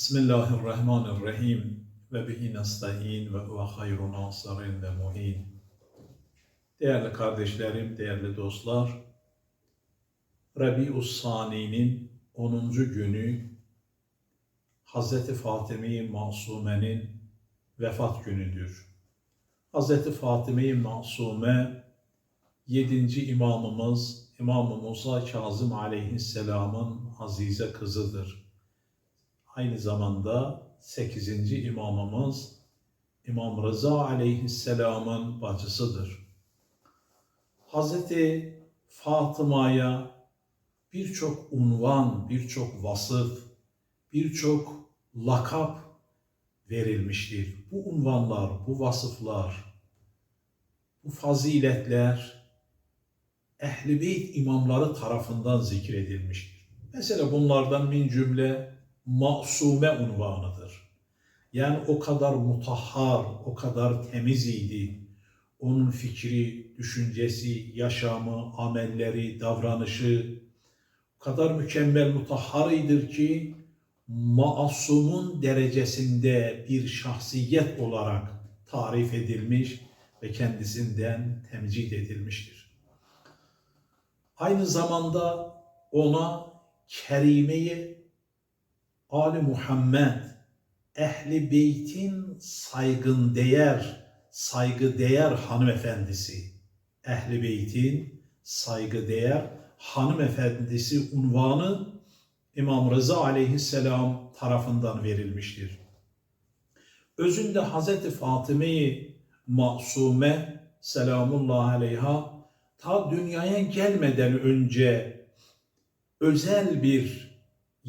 Bismillahirrahmanirrahim ve bihi nesta'in ve huve hayrun nasirin ve muhin. Değerli kardeşlerim, değerli dostlar, Rabius Sani'nin 10. günü Hz. Fatime-i Masume'nin vefat günüdür. Hz. Fatime-i Masume 7. imamımız İmam-ı Musa Kazım aleyhisselamın azize kızıdır aynı zamanda 8. imamımız İmam Rıza aleyhisselamın bacısıdır. Hazreti Fatıma'ya birçok unvan, birçok vasıf, birçok lakap verilmiştir. Bu unvanlar, bu vasıflar, bu faziletler Ehl-i Beyt imamları tarafından zikredilmiştir. Mesela bunlardan min cümle masume unvanıdır. Yani o kadar mutahhar, o kadar temiz idi. Onun fikri, düşüncesi, yaşamı, amelleri, davranışı o kadar mükemmel mutahharidir ki masumun derecesinde bir şahsiyet olarak tarif edilmiş ve kendisinden temcid edilmiştir. Aynı zamanda ona kerimeyi Ali Muhammed, Ehli Beyt'in saygın değer, saygı değer hanımefendisi. Ehli Beyt'in saygı değer hanımefendisi unvanı İmam Rıza aleyhisselam tarafından verilmiştir. Özünde Hazreti Fatıme'yi Masume selamullahi aleyha ta dünyaya gelmeden önce özel bir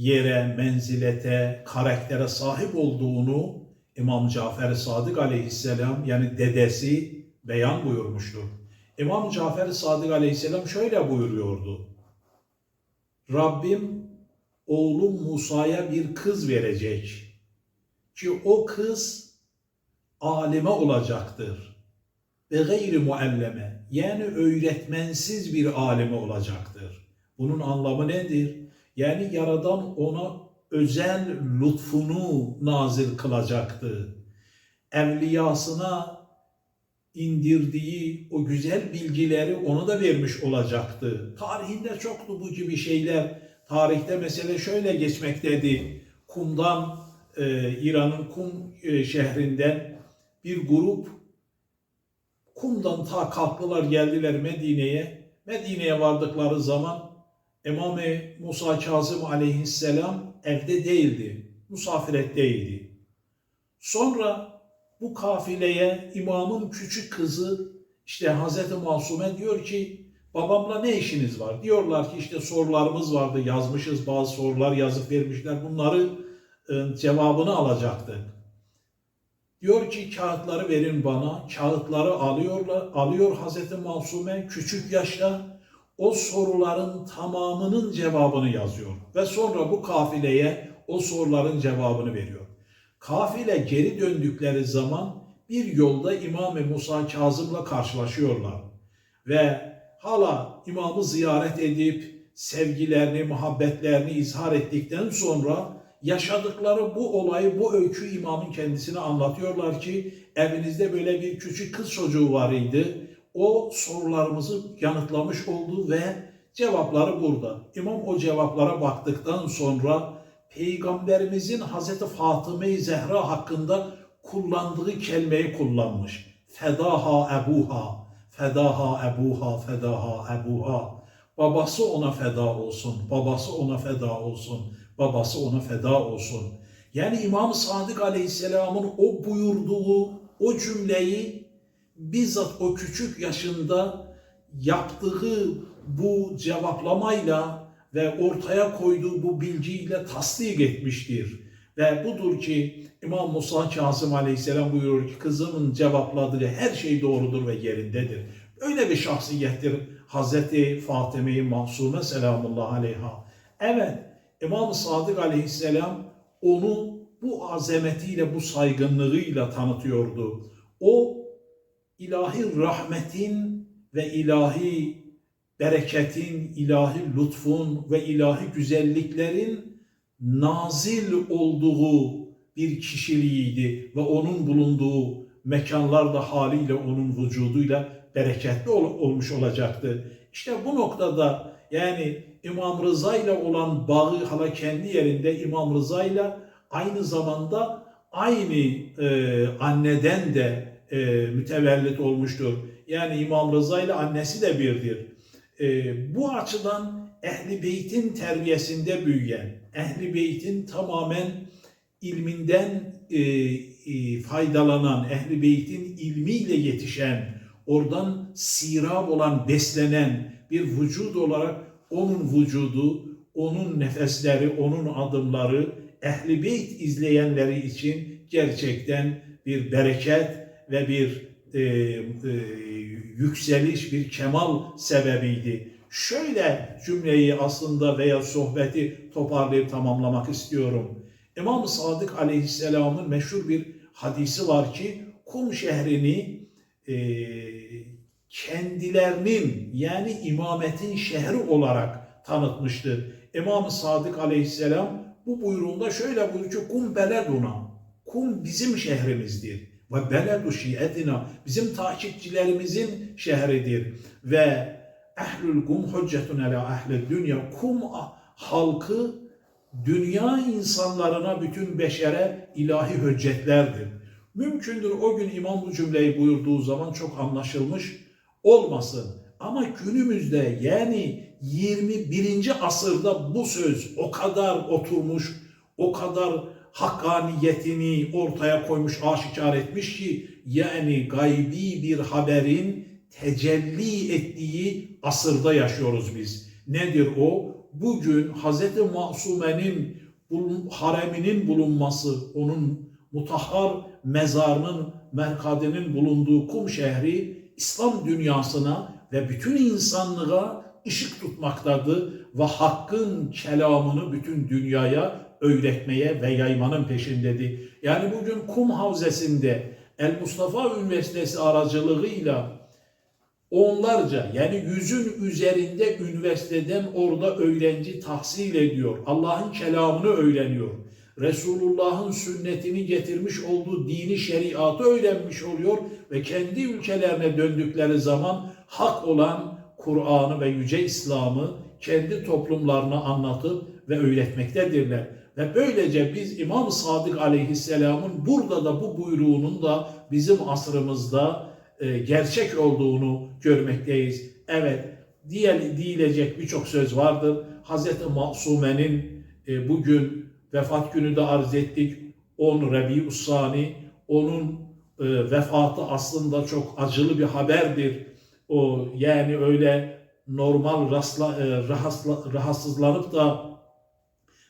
yere, menzilete, karaktere sahip olduğunu İmam Cafer Sadık aleyhisselam yani dedesi beyan buyurmuştur. İmam Cafer Sadık aleyhisselam şöyle buyuruyordu. Rabbim oğlum Musa'ya bir kız verecek ki o kız alime olacaktır ve gayri mualleme yani öğretmensiz bir alime olacaktır. Bunun anlamı nedir? Yani Yaradan ona özel lütfunu nazil kılacaktı. Evliyasına indirdiği o güzel bilgileri ona da vermiş olacaktı. Tarihinde çoktu bu gibi şeyler. Tarihte mesele şöyle geçmekteydi. Kum'dan, e, İran'ın Kum e, şehrinden bir grup Kum'dan ta kalktılar geldiler Medine'ye. Medine'ye vardıkları zaman İmam-ı Musa Kazım aleyhisselam evde değildi, musafiretteydi. Sonra bu kafileye imamın küçük kızı işte Hazreti Masume diyor ki babamla ne işiniz var? Diyorlar ki işte sorularımız vardı yazmışız bazı sorular yazıp vermişler bunları e, cevabını alacaktık. Diyor ki kağıtları verin bana. Kağıtları alıyorlar, alıyor Hazreti Masume küçük yaşta o soruların tamamının cevabını yazıyor ve sonra bu kafileye o soruların cevabını veriyor. Kafile geri döndükleri zaman bir yolda İmam-ı Musa Kazım'la karşılaşıyorlar ve hala imamı ziyaret edip sevgilerini, muhabbetlerini izhar ettikten sonra yaşadıkları bu olayı, bu öykü imamın kendisine anlatıyorlar ki evinizde böyle bir küçük kız çocuğu var idi o sorularımızı yanıtlamış oldu ve cevapları burada. İmam o cevaplara baktıktan sonra Peygamberimizin Hazreti Fatıma-i Zehra hakkında kullandığı kelimeyi kullanmış. Fedaha ebuha, fedaha ebuha, fedaha ebuha. Babası ona feda olsun, babası ona feda olsun, babası ona feda olsun. Yani İmam Sadık Aleyhisselam'ın o buyurduğu o cümleyi bizzat o küçük yaşında yaptığı bu cevaplamayla ve ortaya koyduğu bu bilgiyle tasdik etmiştir. Ve budur ki İmam Musa Kazım Aleyhisselam buyuruyor ki kızımın cevapladığı her şey doğrudur ve yerindedir. Öyle bir şahsiyettir Hazreti Fatıma-i Mahsume selamullahi aleyha. Evet İmam Sadık Aleyhisselam onu bu azametiyle, bu saygınlığıyla tanıtıyordu. O ilahi rahmetin ve ilahi bereketin, ilahi lütfun ve ilahi güzelliklerin nazil olduğu bir kişiliğiydi ve onun bulunduğu mekanlar da haliyle onun vücuduyla bereketli ol- olmuş olacaktı. İşte bu noktada yani İmam Rıza ile olan bağı hala kendi yerinde İmam Rıza ile aynı zamanda aynı e, anneden de e, mütevellit olmuştur. Yani İmam Rıza ile annesi de birdir. E, bu açıdan Ehli Beyt'in terbiyesinde büyüyen, Ehli Beyt'in tamamen ilminden e, e, faydalanan, Ehli Beyt'in ilmiyle yetişen, oradan sirab olan, beslenen bir vücut olarak onun vücudu, onun nefesleri, onun adımları Ehli Beyt izleyenleri için gerçekten bir bereket ve bir e, e, yükseliş, bir kemal sebebiydi. Şöyle cümleyi aslında veya sohbeti toparlayıp tamamlamak istiyorum. İmam Sadık Aleyhisselam'ın meşhur bir hadisi var ki Kum şehrini e, kendilerinin yani imametin şehri olarak tanıtmıştır. İmam Sadık Aleyhisselam bu buyruğunda şöyle buyuruyor ki Kum beleduna. Kum bizim şehrimizdir. Ve beledu şiyetina bizim takipçilerimizin şehridir. Ve ehlül kum hüccetun ala ehli dünya. Kum halkı dünya insanlarına, bütün beşere ilahi hüccetlerdir. Mümkündür o gün imam bu cümleyi buyurduğu zaman çok anlaşılmış olmasın. Ama günümüzde yani 21. asırda bu söz o kadar oturmuş, o kadar hakkaniyetini ortaya koymuş, aşikar etmiş ki yani gaybi bir haberin tecelli ettiği asırda yaşıyoruz biz. Nedir o? Bugün Hz. Masume'nin hareminin bulunması, onun mutahhar mezarının, merkadinin bulunduğu Kum şehri İslam dünyasına ve bütün insanlığa ışık tutmaktadır ve hakkın kelamını bütün dünyaya öğretmeye ve yaymanın peşindedir. Yani bugün Kum Havzesi'nde El Mustafa Üniversitesi aracılığıyla onlarca yani yüzün üzerinde üniversiteden orada öğrenci tahsil ediyor. Allah'ın kelamını öğreniyor. Resulullah'ın sünnetini getirmiş olduğu dini şeriatı öğrenmiş oluyor ve kendi ülkelerine döndükleri zaman hak olan Kur'an'ı ve Yüce İslam'ı kendi toplumlarına anlatıp ve öğretmektedirler. Ve böylece biz İmam Sadık Aleyhisselam'ın burada da bu buyruğunun da bizim asrımızda e, gerçek olduğunu görmekteyiz. Evet, diye, diyilecek birçok söz vardır. Hz. Masume'nin e, bugün vefat günü de arz ettik. 10 Rebi Sani, onun e, vefatı aslında çok acılı bir haberdir. O yani öyle normal rahatsızlanıp da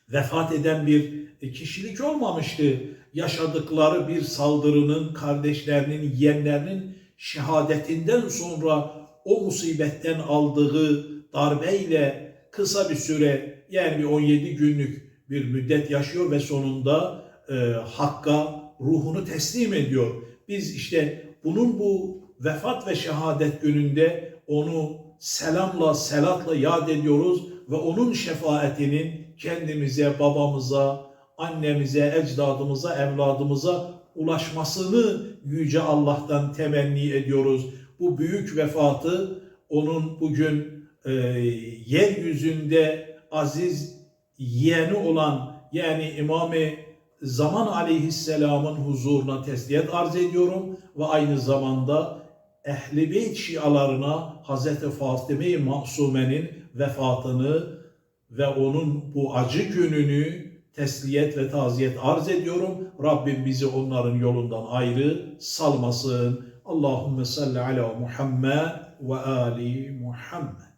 vefat eden bir kişilik olmamıştı. Yaşadıkları bir saldırının, kardeşlerinin, yeğenlerinin şehadetinden sonra o musibetten aldığı darbeyle kısa bir süre yani bir 17 günlük bir müddet yaşıyor ve sonunda e, Hakk'a ruhunu teslim ediyor. Biz işte bunun bu vefat ve şehadet gününde onu selamla, selatla yad ediyoruz ve onun şefaatinin kendimize, babamıza, annemize, ecdadımıza, evladımıza ulaşmasını Yüce Allah'tan temenni ediyoruz. Bu büyük vefatı onun bugün e, yeryüzünde aziz yeğeni olan yani İmam-ı Zaman Aleyhisselam'ın huzuruna tesliyet arz ediyorum ve aynı zamanda Ehl-i Beyt şialarına Hz. Fatıma-i Masume'nin vefatını ve onun bu acı gününü tesliyet ve taziyet arz ediyorum. Rabbim bizi onların yolundan ayrı salmasın. Allahümme salli ala Muhammed ve ali Muhammed.